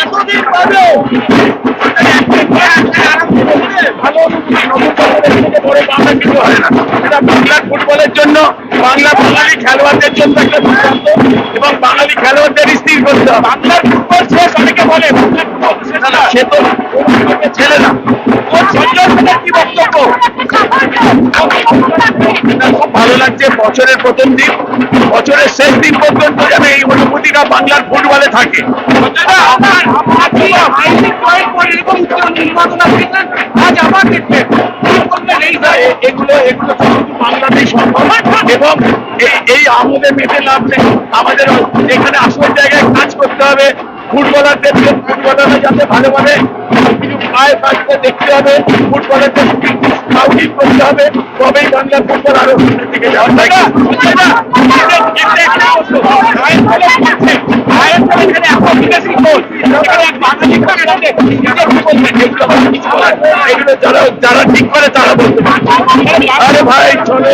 এতদিন পরে ভালো কিছু হয় না। এটা বাংলার ফুটবলের জন্য বাংলা বাঙালি খেলোয়াড়দের জন্য একটা সিদ্ধান্ত এবং বাঙালি খেলোয়াড়দের স্থির করতে হবে। বাংলার ফুটবল শেষ অনেকে বলে সে তো ভালো লাগছে বছরের প্রথম দিন বছরের শেষ দিন পর্যন্ত যেন এই অনুভূতিটা বাংলার ফুটবলে থাকে। এগুলো এগুলো বাংলাতেই সম্ভব। এবং এই এই আমাদের মেতে লাভ নেই আমাদের এখানে আসল জায়গায় কাজ করতে হবে। ফুটবলারদের ফুটবলাররা যাতে ভালোভাবে কিছু পায় কাজকে দেখতে হবে, ফুটবলারদের স্কাউটিং করতে হবে, তবেই বাংলার ফুটবল আরও যারা যারা ঠিক করে, তারা বলতে। আরে ভাই, চলো